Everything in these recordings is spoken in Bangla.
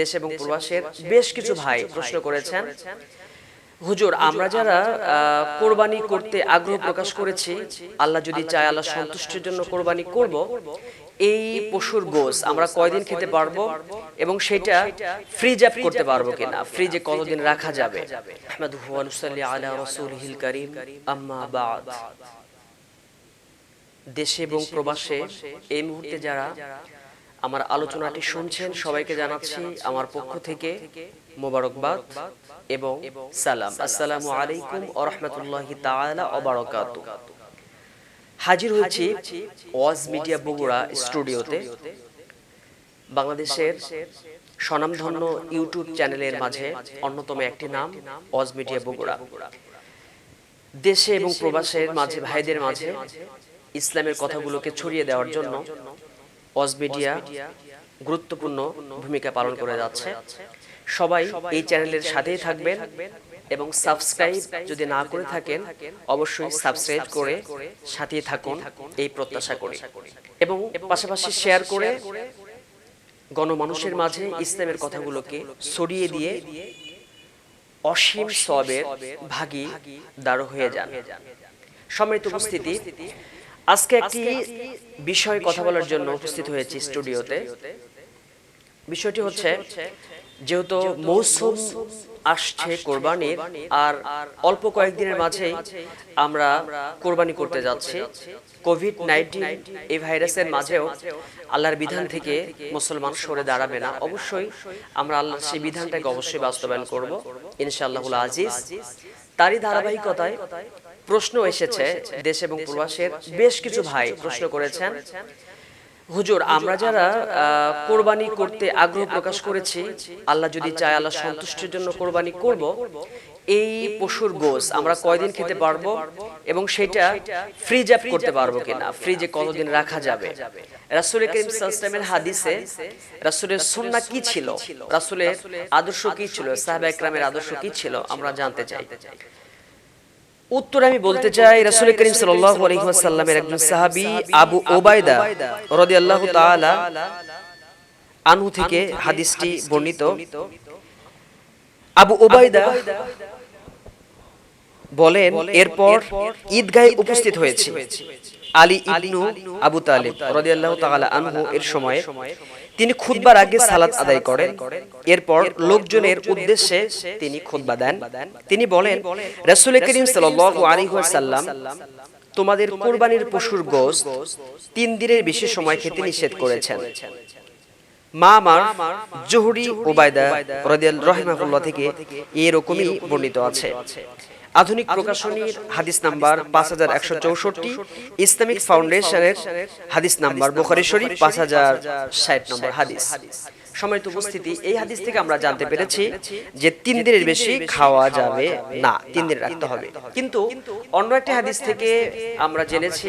দেশ এবং প্রবাসের বেশ কিছু ভাই প্রশ্ন করেছেন। হুজুর আমরা যারা কোরবানি করতে আগ্রহ প্রকাশ করেছি আল্লাহ যদি চায় আল্লাহ সন্তুষ্টির জন্য কোরবানি করব। এই পশুর গোস আমরা কয়দিন খেতে পারব এবং সেটা ফ্রিজ আপ করতে পারব কিনা? ফ্রিজে কতদিন রাখা যাবে? আহমেদুহু ওয়া আলা রাসূলিহিল কারীম। আম্মা বাদ। দেশে এবং প্রবাসে এই মুহূর্তে যারা আমার আলোচনাটি শুনছেন, সবাইকে জানাচ্ছি আমার পক্ষ থেকে মোবারকবাদ এবং সালাম। আসসালামু আলাইকুম ওয়া রাহমাতুল্লাহি তাআলা হাজির হয়েছি ওয়াজ মিডিয়া বগুড়া স্টুডিওতে, বাংলাদেশের স্বনামধন্য ইউটিউব চ্যানেলের মাঝে অন্যতম একটি নাম ওয়াজ মিডিয়া বগুড়া। দেশে এবং প্রবাসের মাঝে, ভাইদের মাঝে ইসলামের কথাগুলোকে ছড়িয়ে দেওয়ার জন্য মিডিয়া গুরুত্বপূর্ণ ভূমিকা পালন করে যাচ্ছে। সবাই এই চ্যানেলের সাথেই থাকবেন এবং সাবস্ক্রাইব যদি না করে থাকেন, অবশ্যই সাবস্ক্রাইব করে সাথেই থাকুন এই প্রত্যাশা করি। এবং পাশাপাশি শেয়ার করে গণমানুষের মাঝে ইসলামের কথাগুলোকে ছড়িয়ে দিয়ে অসীম সবের ভাগী দাঁড় হয়ে যান। সম্মানিত উপস্থিতি আজকে একটি বিষয় কথা বলার জন্য উপস্থিত হয়েছি স্টুডিওতে। বিষয়টি হচ্ছে যেহেতু মৌসুম আসছে কোরবানির আর অল্প কয়েকদিনের মাঝেই আমরা কোরবানি করতে যাচ্ছি। কোভিড নাইন্টিন এই ভাইরাসের মাঝেও আল্লাহর বিধান থেকে মুসলমান সরে দাঁড়াবে না। অবশ্যই আমরা আল্লাহর সেই বিধানটাকে অবশ্যই বাস্তবায়ন করব। ইনশাআল্লাহুল আজিজ তারই ধারাবাহিকতায় প্রশ্ন এসেছে দেশ এবং প্রবাসের বেশ কিছু ভাই প্রশ্ন করেছেন। হুজুর, আমরা যারা কোরবানি করতে আগ্রহ প্রকাশ করেছি, আল্লাহ যদি চায় আল্লাহ সন্তুষ্টির জন্য কোরবানি করব। এই পশুর গোস আমরা কয়দিন খেতে পারব এবং সেটা ফ্রিজ আপ করতে পারব কিনা? ফ্রিজে কতদিন রাখা যাবে? রাসূল করিম সাল্লামের হাদিসে রাসূলের সুন্নাহ কি ছিল? রাসুলের আদর্শ কি ছিল? সাহেব একরামের আদর্শ কি ছিল? আমরা জানতে চাই। উত্তর আমি বলতে চাই রাসূল করিম ওয়াসাল্লামের একজন সাহাবী আবু ওবায়দা রাদিয়াল্লাহু তাআলা আনহু থেকে হাদিসটি বর্ণিত। আবু ওবায়দা বলেন এরপর ঈদগাহে উপস্থিত হয়েছে। আলী ইবনু আবু তালিব রাদিয়াল্লাহু তাআলা আনহু এর সময়ে তিনি খুতবার আগে সালাত আদায় করেন। এরপর লোকজনের উদ্দেশ্যে তিনি খুতবা দেন। তিনি বলেন রাসূল করিম সাল্লাল্লাহু আলাইহি ওয়াসাল্লাম তোমাদের কোরবানির পশুর গোশত তিন দিনের বেশি সময় খেতে নিষেধ করেছেন। মা আমার জহুরি ওবায়দা রাহিমাহুল্লাহ থেকে এরকমই বর্ণিত আছে। আধুনিক প্রকাশনীর হাদিস নাম্বার পাঁচ হাজার একশো চৌষট্টি ইসলামিক ফাউন্ডেশনের হাদিস নাম্বার বুখারী শরীফ পাঁচ হাজার ষাট নম্বর হাদিস। সম্মানিত উপস্থিতি এই হাদিস থেকে আমরা জানতে পেরেছি যে তিন দিনের বেশি খাওয়া যাবে না তিন দিন রাখতে হবে। কিন্তু অন্য একটি হাদিস থেকে আমরা জেনেছি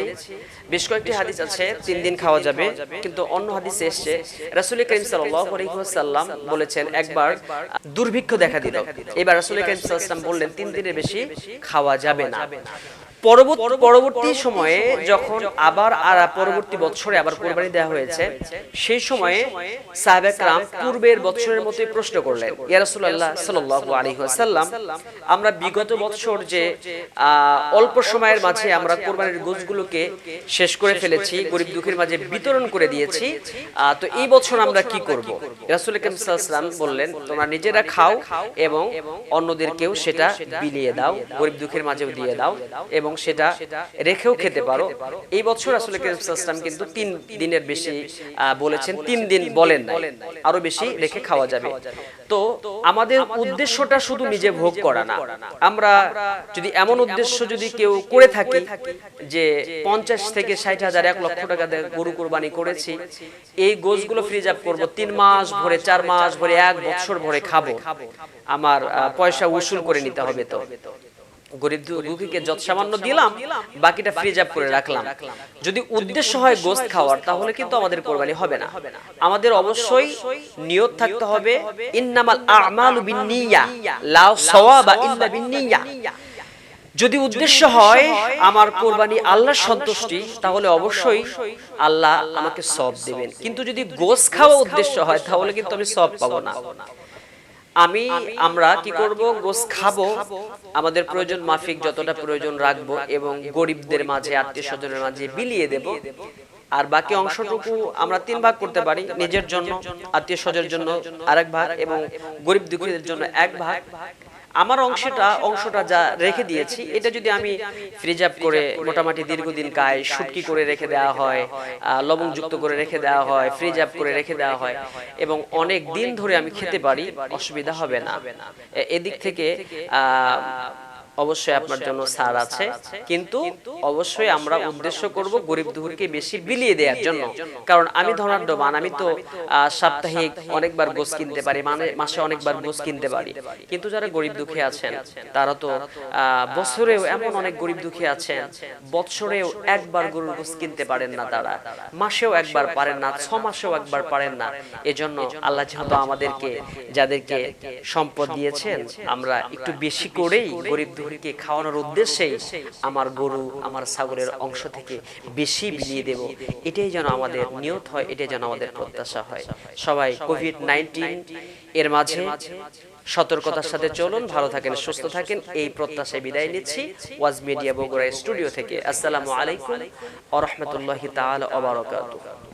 বেশ কয়েকটি হাদিস আছে তিন দিন খাওয়া যাবে। কিন্তু অন্য হাদিস এসছে রাসূল করিম ওয়াসাল্লাম বলেছেন একবার দুর্ভিক্ষ দেখা দিল। এবার রাসূল করিম ওয়াসাল্লাম বললেন তিন দিনের বেশি খাওয়া যাবে না। পরবর্তী পরবর্তী সময়ে যখন আবার আর পরবর্তী বছরে আবার কোরবানি দেওয়া হয়েছে সেই সময়ে সাহাবাকরাম পূর্বের বছরের মতোই প্রশ্ন করলেন। ইয়া রাসূলুল্লাহ সাল্লাল্লাহু আলাইহি ওয়াসাল্লাম আমরা বিগত বছর যে অল্প সময়ের মাঝে আমরা কোরবানির গোছগুলোকে শেষ করে ফেলেছি গরিব দুঃখের মাঝে বিতরণ করে দিয়েছি। আহ, তো এই বছর আমরা কি করব? রাসূল সাল্লাল্লাহু বললেন তোমরা নিজেরা খাও এবং অন্যদেরকেও সেটা বিলিয়ে দাও গরিব দুঃখের মাঝেও দিয়ে দাও এবং সেটা রেখেও খেতে পারো। এই বছর আসলে ইসলাম কিন্তু তিন দিনের বেশি বলেছেন তিন দিন বলেন নাই আরও বেশি রেখে খাওয়া যাবে। তো আমাদের উদ্দেশ্যটা শুধু নিজে ভোগ করা না। আমরা যদি এমন উদ্দেশ্য যদি কেউ করে থাকি যে পঞ্চাশ থেকে ষাট হাজার এক লক্ষ টাকা গরু কোরবানি করেছি। এই গোছগুলো ফ্রিজ আপ করব তিন মাস ভরে চার মাস ভরে এক বছর ভরে খাব। আমার পয়সা উসুল করে নিতে হবে তো গরিব দুঃখীকে যত সামান্য দিলাম বাকিটা ফ্রিজ আপ করে রাখলাম। যদি উদ্দেশ্য হয় গোস্ত খাওয়ার তাহলে কিন্তু আমাদের কোরবানি হবে না। আমাদের অবশ্যই নিয়ত থাকতে হবে ইন্নামাল আমালু বিন্নিয়া লা সাওয়াবা ইল্লা বিন্নিয়া। যদি উদ্দেশ্য হয় আমার কোরবানি আল্লাহর সন্তুষ্টি তাহলে অবশ্যই আল্লাহ আমাকে সব দেবেন। কিন্তু যদি গোস খাওয়া উদ্দেশ্য হয় তাহলে কিন্তু আমি সব পাবো না। আমি, আমরা কি করব? গোস খাব। আমাদের প্রয়োজন মাফিক যতটা প্রয়োজন রাখব এবং গরিবদের মাঝে, আত্মীয় স্বজনের মাঝে বিলিয়ে দেব। আর বাকি অংশটুকু আমরা তিন ভাগ করতে পারি, নিজের জন্য, আত্মীয় স্বজনের জন্য আরেক ভাগ এবং গরিব দুঃখীদের জন্য এক ভাগ। আমার অংশটা অংশটা যা রেখে দিয়েছি এটা যদি আমি ফ্রিজ আপ করে মোটামুটি দীর্ঘদিন কায় শুটকি করে রেখে দেওয়া হয় আহ, লবণযুক্ত করে রেখে দেওয়া হয় ফ্রিজ আপ করে রেখে দেওয়া হয় এবং অনেক দিন ধরে আমি খেতে পারি অসুবিধা হবে না। এদিক থেকে আহ, অবশ্যই আপনার জন্য ছাড় আছে কিন্তু অবশ্যই আমরা উদ্দেশ্য করব গরিব দুঃখীকে বেশি বিলিয়ে দেওয়ার জন্য। কারণ আমি ধনাঢ্যবান আমি তো সাপ্তাহিক অনেকবার গোস কিনতে পারি মানে মাসে অনেকবার গোস কিনতে পারি। কিন্তু যারা গরিব দুঃখী আছেন তারা তো বছরেও এমন অনেক গরিব দুঃখী আছেন বৎসরেও একবার গরুর গোস কিনতে পারেন না তারা। মাসেও একবার পারেন না ছ মাসেও একবার পারেন না। এজন্য আল্লাহ যেহেতু আমাদেরকে যাদেরকে সম্পদ দিয়েছেন আমরা একটু বেশি করেই গরিব দুঃখীকে খাওয়ানোর উদ্দেশ্যেই আমার গরু, আমার ছাগলের অংশ থেকে বেশি বিলিয়ে দেব। এটাই যেন আমাদের নিয়ত হয়, এটাই যেন আমাদের প্রত্যাশা হয়। সবাই কোভিড নাইন্টিন এর মাঝে সতর্কতার সাথে চলুন, ভালো থাকেন, সুস্থ থাকেন, এই প্রত্যাশায় বিদায় নিচ্ছি ওয়াজ মিডিয়া বগুড়া স্টুডিও থেকে। আসসালামু আলাইকুম আ রহমতুল্লাহি তাআলা ওয়া বারাকাতুহু।